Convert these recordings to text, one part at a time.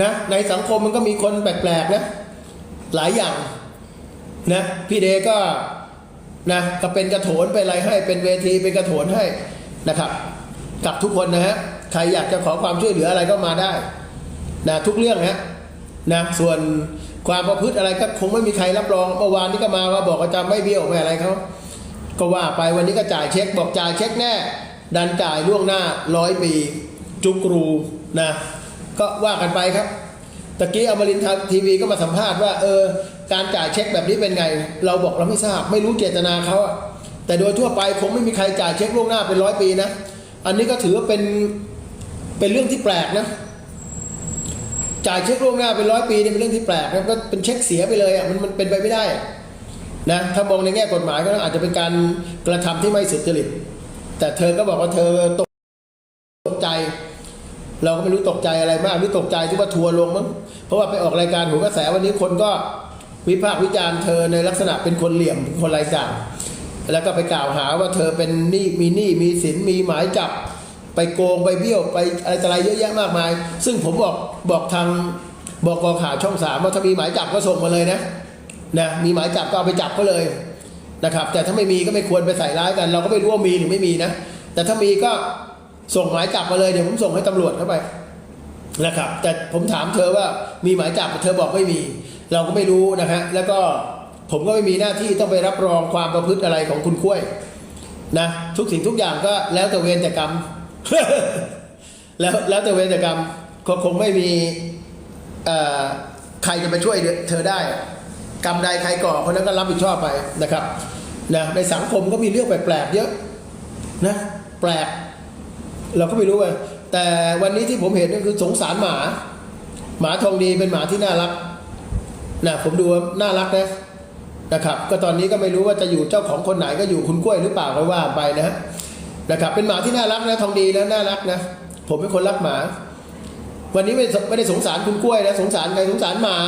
นะในสังคมมันก็มีคนแปลกๆนะหลายอย่างนะพี่เดก็นะก็เป็นกระโถนเป็นอะไรให้เป็นเวทีเป็นกระโถนให้นะครับ กับทุกคนนะฮะใครอยากจะขอความช่วยเหลืออะไรก็มาได้นะทุกเรื่องฮะนะส่วนความประพฤติอะไรก็คงไม่มีใครรับรองเมื่อวานนี้ก็มาว่าบอกว่าจะไม่เบี้ยวไม่อะไรเขาก็ว่าไปวันนี้ก็จ่ายเช็คบอกจ่ายเช็คแน่ ดันจ่ายล่วงหน้าร้อยปี จุกรูนะ ก็ว่ากันไปครับตะกี้อมรินทร์ทีวีก็มาสัมภาษณ์ว่าเออการจ่ายเช็คแบบนี้เป็นไง เราบอกเราไม่ทราบ ไม่รู้เจตนาเขาอะแต่โดยทั่วไปคงไม่มีใครจ่ายเช็คล่วงหน้าเป็นร้อยปีนะ อันนี้ก็ถือว่าเป็นเป็นเรื่องที่แปลกนะ จ่ายเช็คล่วงหน้าเป็นร้อยปีนี่เป็นเรื่องที่แปลกนะก็เป็นเช็คเสียไปเลยอะมันมันเป็นไปไม่ได้นะถ้ามองในแง่กฎหมายก็อาจจะเป็นการกระทำที่ไม่สุจริต แต่เธอก็บอกว่าเธอตก เราก็ไม่รู้ตกใจอะไรมากหรือตกใจที่ว่าทัวร์ลงมั้งเพราะว่าไปออกรายการหัวกระแสวันนี้คนก็วิพากษ์วิจารณ์เธอในลักษณะเป็นคนเหลี่ยมคนไร้จ่างแล้วก็ไปกล่าวหาว่าเธอเป็นหนี้มีหนี้มีสินมีหมายจับ ไปโกงไปเบี้ยวไปอะไรออะไรเยอะแยะมากมาย ซึ่งผมบอกบอกทางบอกกองข่าวช่องสามว่าถ้ามีหมายจับก็ส่งมาเลยนะนะมีหมายจับก็เอาไปจับก็เลยนะครับ แต่ถ้าไม่มีก็ไม่ควรไปใส่ร้ายกัน เราก็ไม่รู้ว่ามีหรือไม่มีนะ แต่ถ้ามีก็ ส่งหมายจับมาเลยเดี๋ยวผมส่งให้ตำรวจเข้าไปนะครับ แต่ผมถามเธอว่ามีหมายจับเธอบอกไม่มี เราก็ไม่รู้นะฮะแล้วก็ผมก็ไม่มีหน้าที่ต้องไปรับรองความประพฤติอะไรของคุณกล้วยนะทุกสิ่งทุกอย่างก็แล้วแต่เวรแต่กรรม แล้วแล้วแต่เวรแต่กรรมก็คงไม่มีใครจะไปช่วยเธอได้ กรรมใดใครก่อคนนั้นก็รับผิดชอบไปนะครับนะในสังคมก็มีเรื่องแปลกๆเยอะนะแปลก เราก็ไม่รู้ไงแต่วันนี้ที่ผมเห็นก็คือสงสารหมา หมาทองดีเป็นหมาที่น่ารักนะผมดูน่ารักนะนะครับ ก็ตอนนี้ก็ไม่รู้ว่าจะอยู่เจ้าของคนไหนก็อยู่คุณกล้วยหรือเปล่าก็ว่าไปนะฮะนะครับ เป็นหมาที่น่ารักนะทองดีนะน่ารักนะผมเป็นคนรักหมา วันนี้ไม่ไม่ได้สงสารคุณกล้วยนะสงสารใครสงสารหมา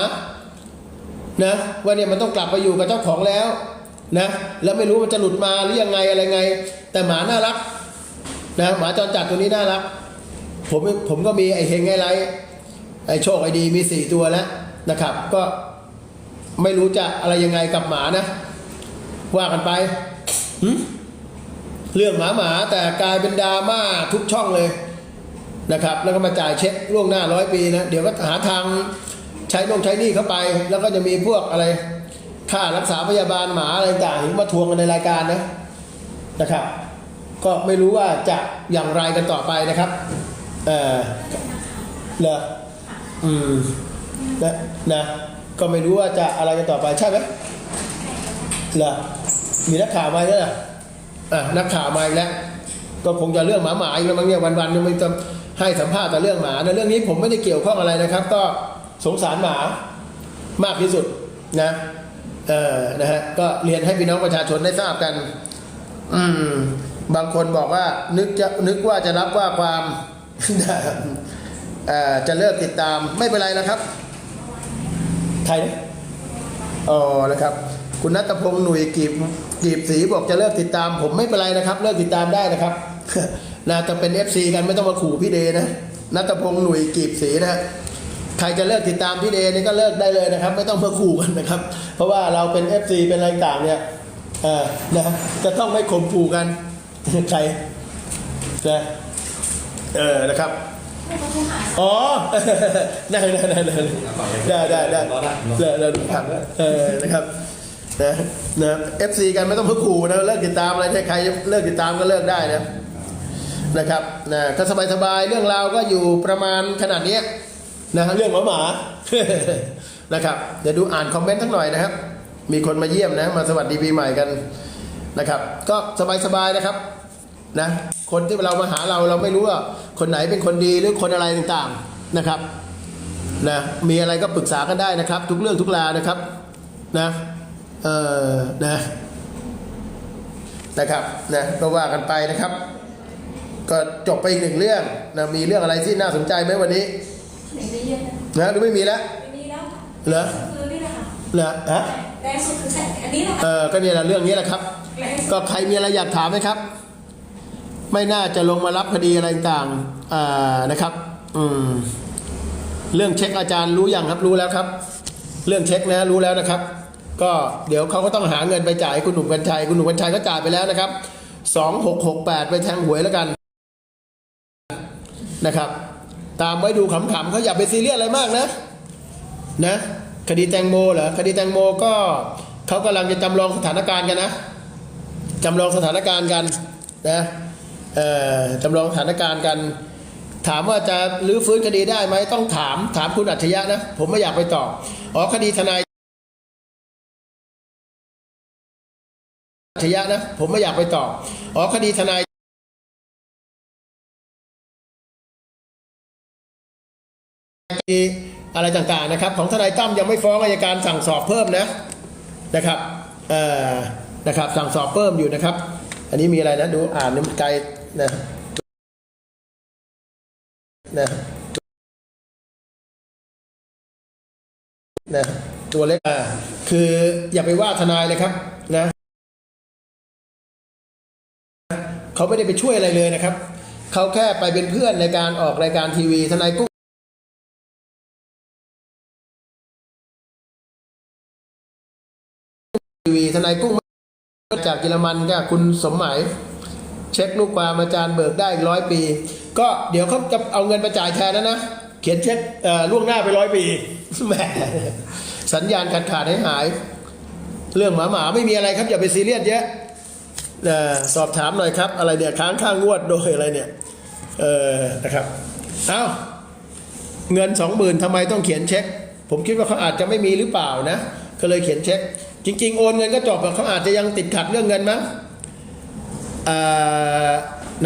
นะว่าเนี่ยมันต้องกลับไปอยู่กับเจ้าของแล้วนะแล้วไม่รู้มันจะหลุดมาหรือยังไงอะไรไง แต่หมาน่ารัก นะหมาจรจัดตัวนี้น่ารัก ผมผมก็มีไอ้เฮงไอ้ไรไอ้โชคไอ้ดีมีสี่ตัวแล้วนะครับ ก็ไม่รู้จะอะไรยังไงกับหมานะ ว่ากันไปเรื่องหมาหมาแต่กลายเป็นดราม่าทุกช่องเลยนะครับ แล้วก็มาจ่ายเช็คล่วงหน้าร้อยปีนะเดี๋ยวก็หาทางใช้นงใช้หนี่เข้าไป แล้วก็จะมีพวกอะไรค่ารักษาพยาบาลหมาอะไรต่างๆมาทวงกันในรายการนะนะครับ ก็ไม่รู้ว่าจะอย่างไรกันต่อไปนะครับ เออเหรออืมนะนะก็ไม่รู้ว่าจะอะไรกันต่อไปใช่ไหมเหรอมีนักข่าวมาแล้วอะนักข่าวมาอีกแล้ว ก็คงจะเรื่องหมาหมาอีกแล้วมั้งเนี่ยวันๆเนี่ยมันจะให้สัมภาษณ์แต่เรื่องหมาในเรื่องนี้ผมไม่ได้เกี่ยวข้องอะไรนะครับ ก็สงสารหมามากที่สุดนะเออนะฮะก็เรียนให้พี่น้องประชาชนได้ทราบกัน อืม บางคนบอกว่านึกจะนึกว่าจะรับว่าความเอ่อจะเลิกติดตามไม่เป็นไรนะครับ ใครนะอ๋อนะครับ คุณนัทพงศ์หนุ่ยกีบกีบสีบอกจะเลิกติดตาม ผมไม่เป็นไรนะครับ เลิกติดตามได้นะครับน่าจะเป็น FC กันไม่ต้องมาขู่พี่เดนะนัทพงศ์หนุ่ยกีบสีนะฮะใครจะเลิกติดตามพี่เดนี่ก็เลิกได้เลยนะครับ ไม่ต้องมาขู่กันนะครับ เพราะว่าเราเป็น FC เป็นอะไรต่างเนี่ยเออนะจะต้องไม่ข่มขู่กัน ใครนะเออนะครับ อ๋อ ได้ได้ได้ได้ได้ได้ได้ได้ได้ครับเออนะครับนะนะเอฟซีกันไม่ต้องเพื่อขู่นะเลิกติดตามอะไรใครเลิกติดตามก็เลิกได้นะนะครับนะก็สบายสบายๆเรื่องราวก็อยู่ประมาณขนาดเนี้ยนะเรื่องหมาหมานะครับเดี๋ยวดูอ่านคอมเมนต์ทั้งหน่อยนะครับ มีคนมาเยี่ยมนะ มาสวัสดีปีใหม่กันนะครับ ก็สบายสบายๆนะครับ นะคนที่เรามาหาเราเราไม่รู้ว่าคนไหนเป็นคนดีหรือคนอะไรต่างๆนะครับนะมีอะไรก็ปรึกษากันได้นะครับ ทุกเรื่องทุกราวนะครับนะเออนะนะครับนะก็ว่ากันไปนะครับ ก็จบไปอีกหนึ่งเรื่องนะมีเรื่องอะไรที่น่าสนใจไหมวันนี้ไม่มีเยอะนะนะหรือไม่มีแล้วไม่มีแล้วค่ะเหรอคือนี่แหละค่ะเหรอฮะแรงสุดคือแค่อันนี้แหละเอค่ะอก็เนี่ยแหละเรื่องนี้แหละครับแรงสุดก็ใครมีอะไรอยากถามไหมครับ ไม่น่าจะลงมารับคดีอะไรต่างนะครับอืมเรื่องเช็คอาจารย์รู้อยังครับรู้แล้วครับ เรื่องเช็คนะรู้แล้วนะครับ ก็เดี๋ยวเขาก็ต้องหาเงินไปจ่ายคุณหนุ่มกัญชัยคุณหนุ่มกัญชัยก็จ่ายไปแล้วนะครับสองหกหกแปดไปแทงหวยแล้วกันนะครับ ตามไว้ดูขำๆเขาอย่าไปซีเรียสอะไรมากนะนะคดีแตงโมเหรอคดีแตงโมก็เขากำลังจะจำลองสถานการณ์กันนะจำลองสถานการณ์กันนะ จำลองสถานการณ์กัน ถามว่าจะรื้อฟื้นคดีได้ไหมต้องถามถามคุณอัจฉริยะนะ ผมไม่อยากไปตอบอ๋อคดีทนายอัจฉริยะนะ ผมไม่อยากไปตอบอ๋อคดีทนายอะไรต่างๆนะครับ ของทนายตั้มยังไม่ฟ้องอายการสั่งสอบเพิ่มนะนะครับเอ่อนะครับสั่งสอบเพิ่มอยู่นะครับ อันนี้มีอะไรนะดูอ่านน้ำไกล นะนะนะตัวเล็กอ่าคืออย่าไปว่าทนายเลยครับนะเขาไม่ได้ไปช่วยอะไรเลยนะครับเขาแค่ไปเป็นเพื่อนในการออกรายการทีวีทนายกุ้งทีวีทนายกุ้งจากเยอรมันก็คุณสมหมาย เช็คลูกความอาจารย์เบิกได้ร้อยปี ก็เดี๋ยวเขาจะเอาเงินมาจ่ายแทนนะนะ เขียนเช็คล่วงหน้าไปร้อยปีแหมสัญญาณขาดขาดหายหาย เรื่องหมาหมาไม่มีอะไรครับอย่าไปซีเรียสเยอะสอบถามหน่อยครับ อะไรเนี่ยค้างค่างวดโดยอะไรเนี่ยเออนะครับเอาเงินสองหมื่นทำไมต้องเขียนเช็ค ผมคิดว่าเขาอาจจะไม่มีหรือเปล่านะ ก็เลยเขียนเช็ค จริง ๆ โอนเงินก็จบอะเขาอาจจะยังติดขัดเรื่องเงินมั้ง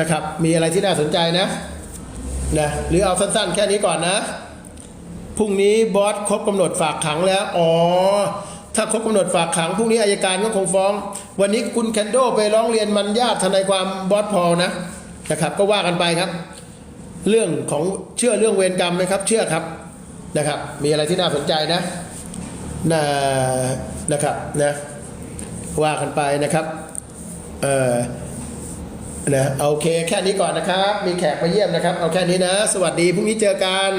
นะครับ มีอะไรที่น่าสนใจนะนะหรือเอาสั้นๆ แค่นี้ก่อนนะ พรุ่งนี้บอสครบกำหนดฝากขังแล้ว อ๋อ ถ้าครบกำหนดฝากขังพรุ่งนี้อายการก็คงฟ้อง วันนี้คุณแคนโดไปร้องเรียนมันญาติทนายความบอสพอนะนะครับ ก็ว่ากันไปครับ เรื่องของเชื่อเรื่องเวรกรรมไหมครับ เชื่อครับนะครับ มีอะไรที่น่าสนใจนะนะนะครับนะว่ากันไปนะครับเอ่อ นะโอเคแค่นี้ก่อนนะครับ มีแขกมาเยี่ยมนะครับ เอาแค่นี้นะ สวัสดีพรุ่งนี้เจอกัน